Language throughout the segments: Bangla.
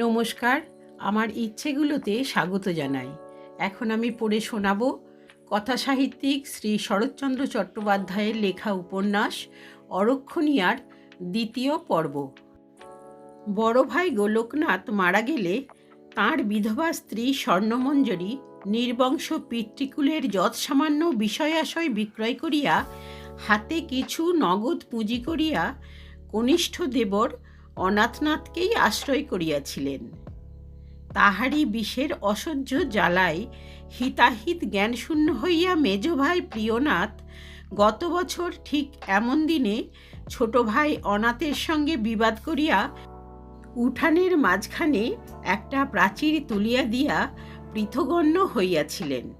নমস্কার, আমার ইচ্ছেগুলোতে স্বাগত জানাই। এখন আমি পড়ে শোনাব কথা সাহিত্যিক শ্রী শরৎচন্দ্র চট্টোপাধ্যায়ের লেখা উপন্যাস অরক্ষণীয়ার দ্বিতীয় পর্ব। বড় ভাই গোলকনাথ মারা গেলে তাঁর বিধবা স্ত্রী স্বর্ণমঞ্জরি নির্বংশ পিতৃকুলের যৎসামান্য বিষয়াশয় বিক্রয় করিয়া হাতে কিছু নগদ পুঁজি করিয়া কনিষ্ঠ দেবর অনাথনাথকেই আশ্রয় করিয়াছিলেন। তাহারই বিষের অসহ্য জ্বালায় হিতাহিত জ্ঞানশূন্য হইয়া মেজ ভাই প্রিয়নাথ গত বছর ঠিক এমন দিনে ছোট ভাই অনাথের সঙ্গে বিবাদ করিয়া উঠানের মাঝখানে একটা প্রাচীর তুলিয়া দিয়া পৃথগণ্য হইয়াছিলেন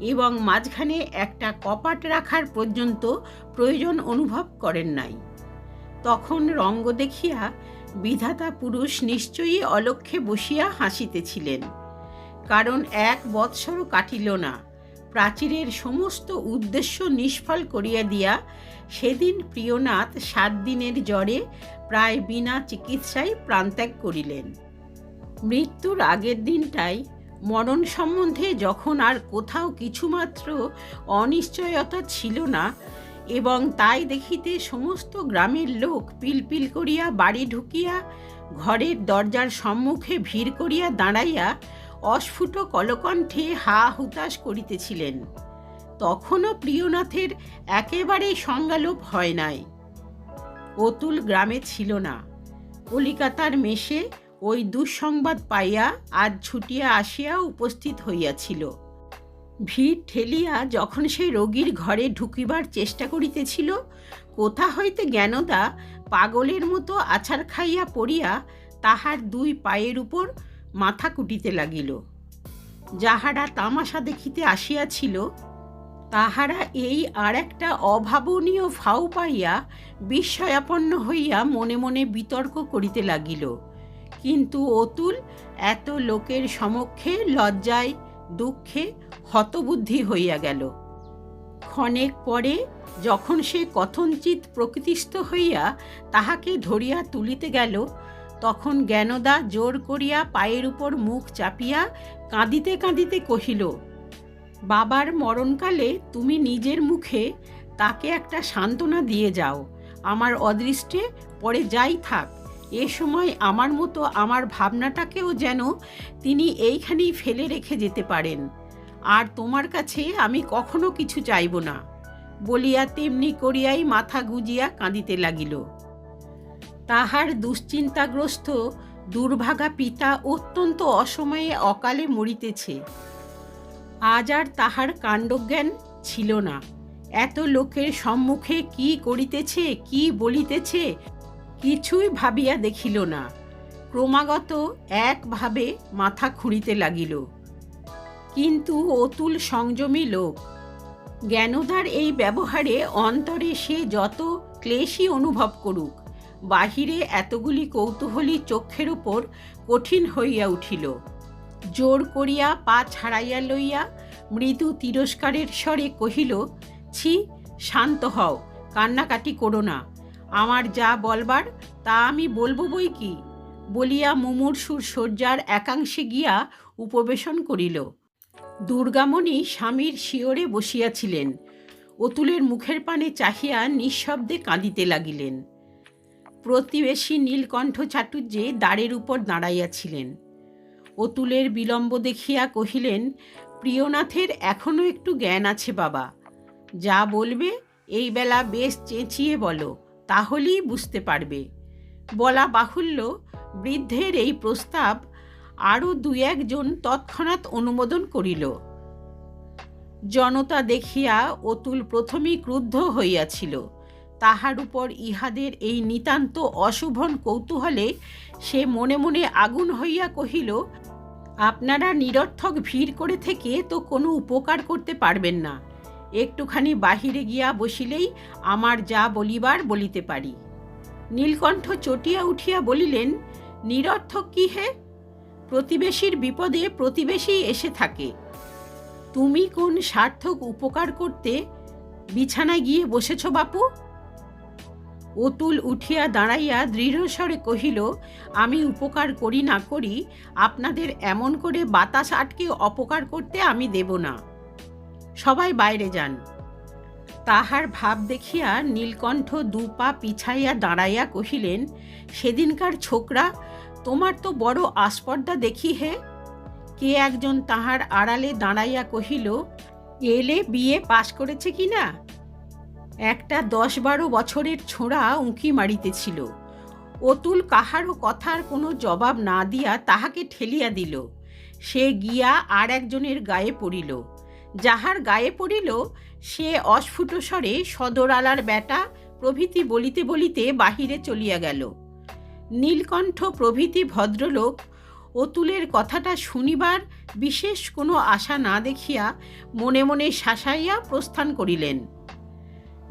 এবং মাঝখানে একটা কপাট রাখার পর্যন্ত প্রয়োজন অনুভব করেন নাই। তখন রঙ্গ দেখিয়া বিধাতা পুরুষ নিশ্চয়ই অলক্ষ্যে বসিয়া হাসিতেছিলেন। কারণ এক বৎসরও কাটিল না, প্রাচীরের সমস্ত উদ্দেশ্য নিষ্ফল করিয়া দিয়া সেদিন প্রিয়নাথ সাত দিনের জ্বরে প্রায় বিনা চিকিৎসায় প্রাণত্যাগ করিলেন। মৃত্যুর আগের দিনটাই মরণ সম্বন্ধে যখন আর কোথাও কিছুমাত্র অনিশ্চয়তা ছিল না এবং তাই দেখিতে সমস্ত গ্রামের লোক পিলপিল করিয়া বাড়ি ঢুকিয়া ঘরের দরজার সম্মুখে ভিড় করিয়া দাঁড়াইয়া অস্ফুট কলকণ্ঠে হা হুতাশ করিতেছিলেন। তখনও প্রিয়নাথের একেবারেই সংজ্ঞালোপ হয় নাই। অতুল গ্রামে ছিল না। কলিকাতার মেশে ওই দুঃসংবাদ পাইয়া আজ ছুটিয়া আসিয়া উপস্থিত হইয়াছিল। ভিড় ঠেলিয়া যখন সেই রোগীর ঘরে ঢুকিবার চেষ্টা করিতেছিল, কোথা হইতে জ্ঞানদা পাগলের মতো আছাড় খাইয়া পড়িয়া তাহার দুই পায়ের উপর মাথা কুটিতে লাগিল। যাহারা তামাশা দেখিতে আসিয়াছিল, তাহারা এই আর একটা অভাবনীয় ফাউ পাইয়া বিস্ময়াপন্ন হইয়া মনে মনে বিতর্ক করিতে লাগিল। কিন্তু অতুল এত লোকের সমক্ষে লজ্জায় দুঃখে হতবুদ্ধি হইয়া গেল। ক্ষণেক পরে যখন সে কথঞ্চিত প্রকৃতিস্থ হইয়া তাহাকে ধরিয়া তুলিতে গেল, তখন জ্ঞানদা জোর করিয়া পায়ের উপর মুখ চাপিয়া কাঁদিতে কাঁদিতে কহিল, বাবার মরণকালে তুমি নিজের মুখে তাকে একটা সান্ত্বনা দিয়ে যাও। আমার অদৃষ্টে পরে যাই থাক। এ সময় আমার মতো আমার ভাবনাটাকেও যেন তিনি এইখানেই ফেলে রেখে যেতে পারেন। আর তোমার কাছে আমি কখনো কিছু চাইব না, বলিয়া তেমনি করিয়াই মাথা গুজিয়া কাঁদিতে লাগিল। তাহার দুশ্চিন্তাগ্রস্ত দুর্ভাগা পিতা অত্যন্ত অসময়ে অকালে মরিতেছে। আজ আর তাহার কাণ্ডজ্ঞান ছিল না। এত লোকের সম্মুখে কি করিতেছে, কি বলিতেছে কিছুই ভাবিয়া দেখিল না। ক্রমাগত একভাবে মাথা খুঁড়িতে লাগিল। কিন্তু অতুল সংযমী লোক জ্ঞানদার এই ব্যবহারে অন্তরে সে যত ক্লেশই অনুভব করুক, বাহিরে এতগুলি কৌতূহলী চক্ষের উপর কঠিন হইয়া উঠিল। জোর করিয়া পা ছাড়াইয়া লইয়া মৃদু তিরস্কারের স্বরে কহিল, ছি, শান্ত হও, কান্নাকাটি করো না। আমার যা বলবার, তা আমি বলব বই কি? বলিয়া মুমূর্ষুর শয্যার একাংশে গিয়া উপবেশন করিল। দুর্গামণি স্বামীর শিওরে বসিয়াছিলেন। অতুলের মুখের পানে চাহিয়া নিঃশব্দে কাঁদিতে লাগিলেন। প্রতিবেশী নীলকণ্ঠ চাটুর্যে দ্বারের উপর দাঁড়াইয়াছিলেন। অতুলের বিলম্ব দেখিয়া কহিলেন, প্রিয়নাথের এখনও একটু জ্ঞান আছে বাবা। যা বলবে, এই বেলা বেশ চেঁচিয়ে বলো। তাহলেই বুঝতে পারবে। বলা বাহুল্য, বৃদ্ধের এই প্রস্তাব আরও দু একজন তৎক্ষণাৎ অনুমোদন করিল। জনতা দেখিয়া অতুল প্রথমেই ক্রুদ্ধ হইয়াছিল। তাহার উপর ইহাদের এই নিতান্ত অশুভন কৌতূহলে সে মনে মনে আগুন হইয়া কহিল, আপনারা নিরর্থক ভিড় করে থেকে তো কোনো উপকার করতে পারবেন না। একটুখানি বাহিরে গিয়া বসিলেই আমার যা বলিবার বলিতে পারি। নীলকণ্ঠ চটিয়া উঠিয়া বলিলেন, নিরর্থক কি হে? প্রতিবেশীর বিপদে প্রতিবেশী এসে থাকে। তুমি কোন সার্থক উপকার করতে বিছানায় গিয়ে বসেছ বাপু? অতুল উঠিয়া দাঁড়াইয়া দৃঢ়স্বরে কহিল, আমি উপকার করি না করি, আপনাদের এমন করে বাতাস আটকে অপকার করতে আমি দেব না। সবাই বাইরে যান। তাহার ভাব দেখিয়া নীলকণ্ঠ দু পা পিছাইয়া দাঁড়াইয়া কহিলেন, সেদিনকার ছোকরা, তোমার তো বড় আস্পর্ধা দেখি হে। কে একজন তাহার আড়ালে দাঁড়াইয়া কহিল, এলে বিয়ে পাশ করেছে কি না? একটা দশ বারো বছরের ছোঁড়া উঁকি মারিতেছিল। অতুল কাহারও কথার কোনো জবাব না দিয়া তাহাকে ঠেলিয়া দিল। সে গিয়া আর একজনের গায়ে পড়িল। যাহার গায়ে পড়িল, সে অস্ফুট স্বরে সদরালার বেটা প্রভৃতি বলিতে বলিতে বাহিরে চলিয়া গেল। নীলকণ্ঠ প্রভৃতি ভদ্রলোক অতুলের কথাটা শুনিবার বিশেষ কোনো আশা না দেখিয়া মনে মনে শাসাইয়া প্রস্থান করিলেন।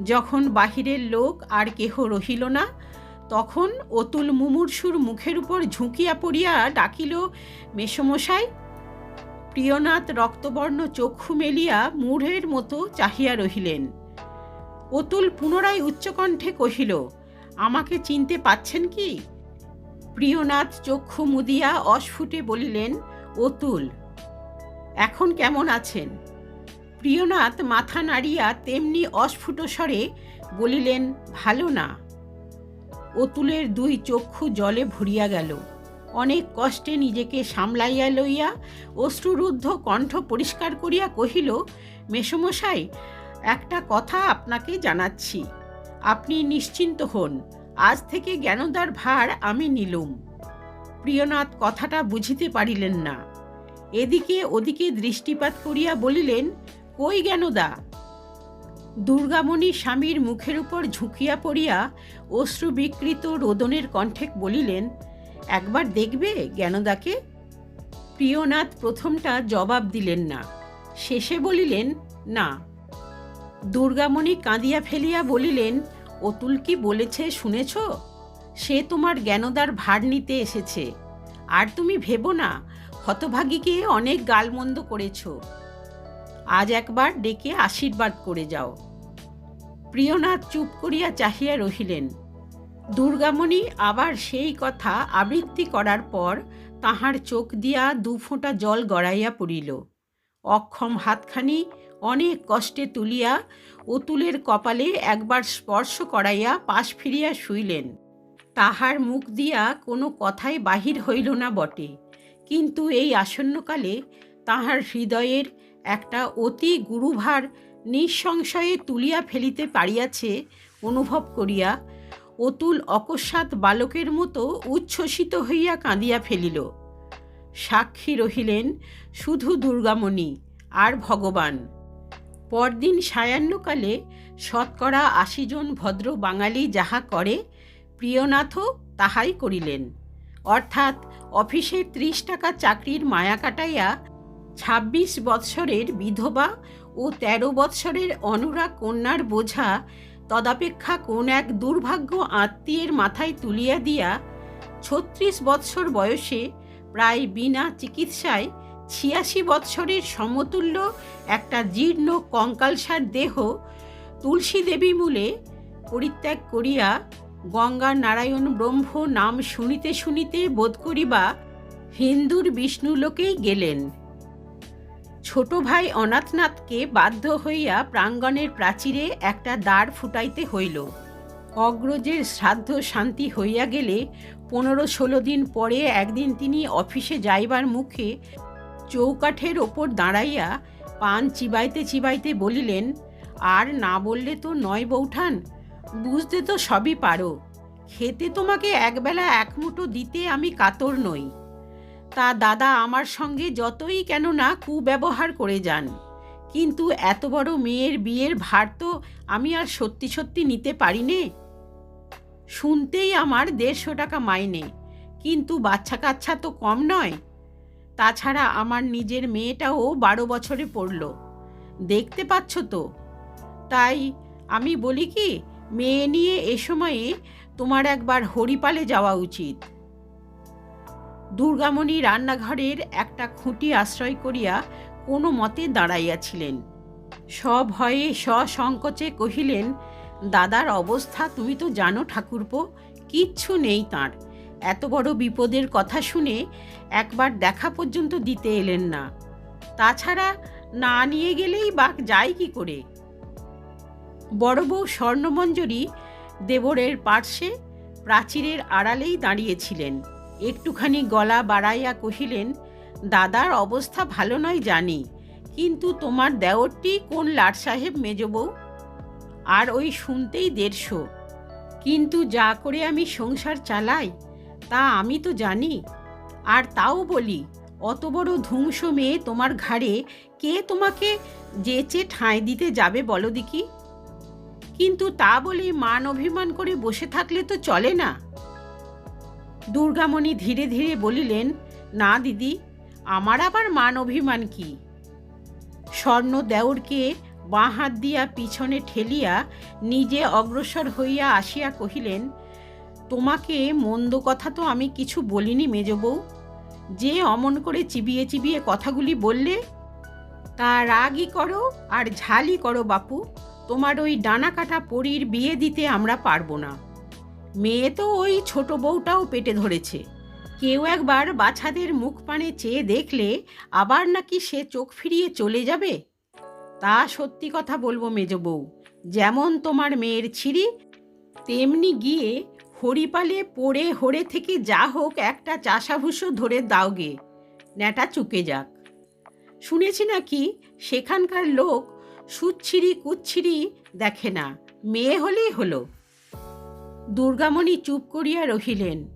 যখন বাহিরের লোক আর কেহ রহিল না, তখন অতুল মুমূর্ষুর মুখের উপর ঝুঁকিয়া পড়িয়া ডাকিল মেসমশাই প্রিয়নাথ রক্তবর্ণ চক্ষু মেলিয়া মূঢ়ের মতো চাহিয়া রহিলেন। অতুল পুনরায় উচ্চকণ্ঠে কহিল, আমাকে চিনতে পাচ্ছেন কি? প্রিয়নাথ চক্ষু মুদিয়া অস্ফুটে বলিলেন, অতুল, এখন কেমন আছেন? প্রিয়নাথ মাথা নাড়িয়া তেমনি অস্ফুট স্বরে বলিলেন, ভালো না। অতুলের দুই চক্ষু জলে ভরিয়া গেল। অনেক কষ্টে নিজেকে সামলাইয়া লইয়া অশ্রুরুদ্ধ কণ্ঠ পরিষ্কার করিয়া কহিল মেসমশাই একটা কথা আপনাকে জানাচ্ছি। আপনি নিশ্চিন্ত হন, আজ থেকে জ্ঞানদার ভার আমি নিলুম। প্রিয়নাথ কথাটা বুঝিতে পারিলেন না। এদিকে ওদিকে দৃষ্টিপাত করিয়া বলিলেন, কই জ্ঞানদা? দুর্গামণি স্বামীর মুখের উপর ঝুঁকিয়া পড়িয়া অশ্রু বিকৃত রোদনের কণ্ঠে বলিলেন একবার দেখবে জ্ঞানদাকে। প্রিয়নাথ প্রথমটা জবাব দিলেন না। শেষে বলিলেন, না। দুর্গামণি কাঁদিয়া ফেলিয়া বলিলেন, অতুল কি বলেছে শুনেছ? সে তোমার জ্ঞানদার ভার নিতে এসেছে। আর তুমি ভেবো না, হতভাগীকে অনেক গালমন্দ করেছ। আজ একবার ডেকে আশীর্বাদ করে যাও। প্রিয়নাথ চুপ করিয়া চাহিয়া রহিলেন। দুর্গামণি আবার সেই কথা আবৃত্তি করার পর তাহার চোখ দিয়া দু ফোঁটা জল গড়াইয়া পড়িল। অক্ষম হাতখানি অনেক কষ্টে তুলিয়া অতুলের কপালে একবার স্পর্শ করাইয়া পাশ ফিরিয়া শুইলেন। তাহার মুখ দিয়া কোনো কথাই বাহির হইল না বটে। কিন্তু এই আসন্নকালে তাহার হৃদয়ের একটা অতি গুরুভার নিঃসংশয়ে তুলিয়া ফেলিতে পারিয়াছে অনুভব করিয়া অতুল অকস্মাৎ বালকের মতো উচ্ছ্বসিত হইয়া কাঁদিয়া ফেলিল। সাক্ষী রহিলেন শুধু দুর্গামণি আর ভগবান। পরদিন সায়াহ্নকালে শতকরা আশি জন ভদ্র বাঙালি যাহা করে, প্রিয়নাথও তাহাই করিলেন। অর্থাৎ অফিসে ত্রিশ টাকা চাকরির মায়া কাটাইয়া ছাব্বিশ বৎসরের বিধবা ও তেরো বৎসরের অনুরাগ কন্যার বোঝা তদাপেক্ষা কোন এক দুর্ভাগ্য আত্মীয়ের মাথায় তুলিয়া দিয়া ছত্রিশ বৎসর বয়সে প্রায় বিনা চিকিৎসায় ছিয়াশি বৎসরের সমতুল্য একটা জীর্ণ কঙ্কালসার দেহ তুলসী দেবী মূলে পরিত্যাগ করিয়া গঙ্গা নারায়ণ ব্রহ্ম নাম শুনিতে শুনিতে বোধ করিবা হিন্দুর বিষ্ণুলোকেই গেলেন। ছোট ভাই অনাথনাথকে বাধ্য হইয়া প্রাঙ্গণের প্রাচীরে একটা দ্বার ফুটাইতে হইল। অগ্রজের শ্রাদ্ধ শান্তি হইয়া গেলে পনেরো ষোলো দিন পরে একদিন তিনি অফিসে যাইবার মুখে চৌকাঠের ওপর দাঁড়াইয়া পান চিবাইতে চিবাইতে বলিলেন, আর না বললে তো নয় বৌঠান, বুঝতে তো সবই পারো। খেতে তোমাকে একবেলা এক মুঠো দিতে আমি কাতর নই। তা দাদা আমার সঙ্গে যতই কেন না কুব্যবহার করে যান। কিন্তু এত বড় মেয়ের বিয়ের ভার তো আমি আর সত্যি সত্যি নিতে পারি নে শুনতেই আমার দেড়শো টাকা মাইনে, কিন্তু বাচ্চা কাচ্চা তো কম নয়। তাছাড়া আমার নিজের মেয়েটাও বারো বছরে পড়ল। দেখতে পাচ্ছ তো? তাই আমি বলি কি, মেয়ে নিয়ে এ সময়ে তোমার একবার হরিপালে যাওয়া উচিত। দুর্গামণি রান্নাঘরের একটা খুঁটি আশ্রয় করিয়া কোনো মতে দাঁড়াইয়াছিলেন। সভয়ে সসংকোচে কহিলেন, দাদার অবস্থা তুমি তো জানো ঠাকুরপো, কিচ্ছু নেই তার। এত বড় বিপদের কথা শুনে একবার দেখা পর্যন্ত দিতে এলেন না। তাছাড়া না নিয়ে গেলেই বা যায় কি করে? বড় বউ স্বর্ণমঞ্জরি দেবরের পার্শ্বে প্রাচীরের আড়ালেই দাঁড়িয়েছিলেন। একটুখানি গলা বাড়াইয়া কহিলেন, দাদার অবস্থা ভালো নয় জানি, কিন্তু তোমার দেওরটি কোন লাট সাহেব মেজ বউ? আর ওই শুনতেই দেড়শো। কিন্তু যা করে আমি সংসার চালাই, তা আমি তো জানি। আর তাও বলি, অত বড় ধ্বংস মেয়ে তোমার ঘাড়ে কে তোমাকে যেচে ঠাঁই দিতে যাবে বলো দেখি? কিন্তু তা বলে মান অভিমান করে বসে থাকলে তো চলে না। দুর্গামণি ধীরে ধীরে বলিলেন, না, দিদি, আমার আবার মান অভিমান কি? স্বর্ণ দেওরকে বাঁ হাত দিয়া পিছনে ঠেলিয়া নিজে অগ্রসর হইয়া আসিয়া কহিলেন, তোমাকে মন্দ কথা তো আমি কিছু বলিনি মেজ বউ। যে অমন করে চিবিয়ে চিবিয়ে কথাগুলি বললে, তা রাগই করো আর ঝালই করো বাপু। তোমার ওই ডানা কাটা পরীর বিয়ে দিতে আমরা পারব না। মেয়ে তো ওই ছোট বউটাও পেটে ধরেছে। কেউ একবার বাছাদের মুখ পানে চেয়ে দেখলে আবার নাকি সে চোখ ফিরিয়ে চলে যাবে? তা সত্যি কথা বলব মেজ বউ, যেমন তোমার মেয়ের ছিঁড়ি, তেমনি গিয়ে হরিপালে পড়ে হরে থেকে যা হোক একটা চাষাভুষো ধরে দাওগে ন্যাটা চুকে যাক। শুনেছি নাকি সেখানকার লোক সুচ্ছিরি কুচ্ছিরি দেখে না, মেয়ে হলেই হলো। দুর্গামণি চুপ করিয়া রহিলেন।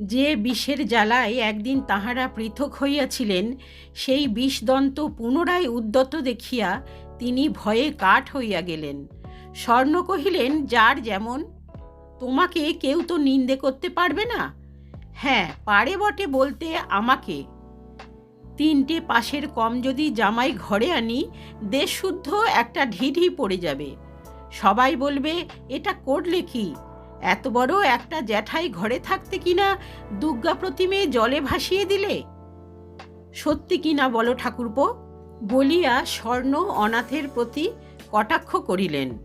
যে বিষের জ্বালায় একদিন তাহারা পৃথক হইয়াছিলেন, সেই বিষদন্ত পুনরায় উদ্যত দেখিয়া তিনি ভয়ে কাঠ হইয়া গেলেন। স্বর্ণ কহিলেন, যার যেমন, তোমাকে কেউ তো নিন্দে করতে পারবে না? হ্যাঁ পারে বটে বলতে আমাকে। তিনটে পাশের কম যদি জামাই ঘরে আনি দেশশুদ্ধ একটা ঢিঢি পড়ে যাবে। সবাই বলবে, এটা করলে কি? এত বড় একটা জ্যাঠাই ঘরে থাকতে কিনা দুর্গা প্রতিমে জলে ভাসিয়ে দিলে? সত্যি কিনা বলো ঠাকুরপো? বলিয়া স্বর্ণ অনাথের প্রতি কটাক্ষ করিলেন।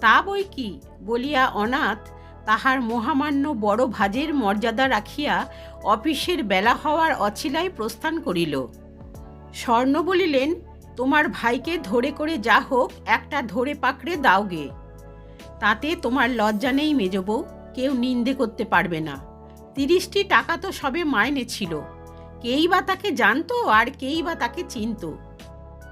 তা বই কি? বলিয়া অনাথ তাহার মহামান্য বড় ভাজের মর্যাদা রাখিয়া অফিসের বেলা হওয়ার অছিলায় প্রস্থান করিল। স্বর্ণ বলিলেন, তোমার ভাইকে ধরে করে যা হোক, একটা ধরে পাকড়ে দাওগে তাতে তোমার লজ্জা নেই মেজবউ কেউ নিন্দে করতে পারবে না। তিরিশটি টাকা তো সবে মাইনে ছিল। কেই বা তাকে জানতো আর কেই বা তাকে চিনতো।